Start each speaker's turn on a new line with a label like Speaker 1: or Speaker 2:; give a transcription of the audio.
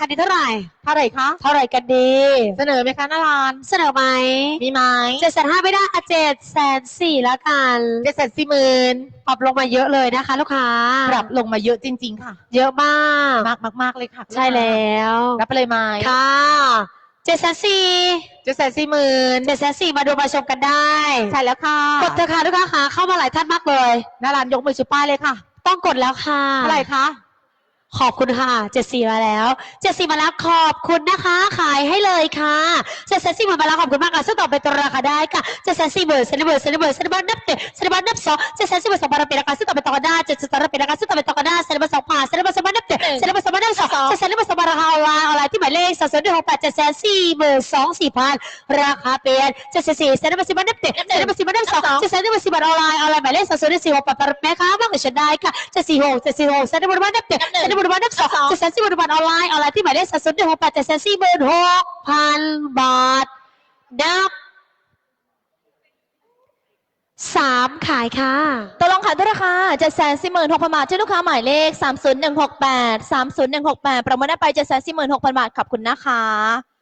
Speaker 1: คันนี้เท่าไหร่
Speaker 2: เท่าไหร่คะ
Speaker 1: เท่าไหร่กันดี
Speaker 2: เสนอไหมคะนาราน
Speaker 1: เสนอไหม
Speaker 2: มีไหม
Speaker 1: เจ็ดแสนห้าไม่ได้อะเจ็ดแสนสี่แล้วกัน
Speaker 2: เจ็ดแสนสี่หมื่น
Speaker 1: ปรับลงมาเยอะเลยนะคะ ลูกค้า
Speaker 2: ปรับลงมาเยอะจริง ๆ ค่ะ
Speaker 1: เยอะมาก
Speaker 2: มากมากมากเลยค่ะ
Speaker 1: ใช่แล้ว
Speaker 2: รับไปเลยไหม
Speaker 1: ค่ะเจ็ดแสนสี่
Speaker 2: เจ็ดแสนสี่หมื่น
Speaker 1: เจ็ดแสนสี่มาดูมาชมกันได้
Speaker 2: ใช่แล้วค่ะ
Speaker 1: กดเถอะค่ะลูกค้าค่ะเข้ามาหลายท่านมากเลย
Speaker 2: นารานยกมือชูป้ายเลยค่ะ
Speaker 1: ต้องกดแล้วค่ะ
Speaker 2: เท่าไหร่คะ
Speaker 1: ขอบคุณค่ะเจ็ดสี่มาแล้วเจ็ดสี่มาแล้วขอบคุณนะคะ ขายให้เลยค่ะเจ็ดแสนสี่หมื่นมาแล้วขอบคุณมากค่ะซึ่งต่อไปตัวราคาได้ค่ะเจ็ดแสนสี่หมื่นเซนติเบอร์เซนติเบอร์เซนติเบอร์นับเตะเซนติเบอร์นับสองเจ็ดแสนสี่หมื่นสองพันเป็นราคาซึ่งต่อไปต่อได้เจ็ดแสนสองเป็นราคาซึ่งต่อไปต่อได้เซนติเบอร์สองพันเซนติเบอร์สองพันนับเตะเซนติเบอร์สองพันนับสองเจ็ดแสนสี่หมื่นสองพันราคาออนไลน์ออนไลน์ที่หมายเลขสองศูนย์หนึ่งหกแปดเจ็ดแสนสี่หมื่นสองสี่พันราคาเป็นเจ็ดแสนสี่เซนติเบอร์สี่พันนับเตะเซนติเบอร์สี่พันนับส องเจ็ดแสนสี่หมื่นสี่พันออนไลน์ออนไลน์หมายเลขสองศูนย์หนึ่งสี่หกแปดแม่ค้ามากกว่าฉันได้ค่ะจ็ดสี่หกจ็ดสี่หกเซนติเบอร์นับเตะเซนติเบอร์นับสองจ็ดแสนสี่หมื่นบทออนไลน์ออนไลน์ที่หมายเลขสัดส่วนหนึ่งหกแปดจ็ดแสนสี่หมื่นหกพันบาทนับสามขายค่ะ
Speaker 3: ตกลงขายด้วยราคา7 4 6 0 0 0บาทที่ลูกค้าหมายเลข30168 30168ประเมินได้ไป7 4 6 0 0 0บาทขอบคุณนะคะ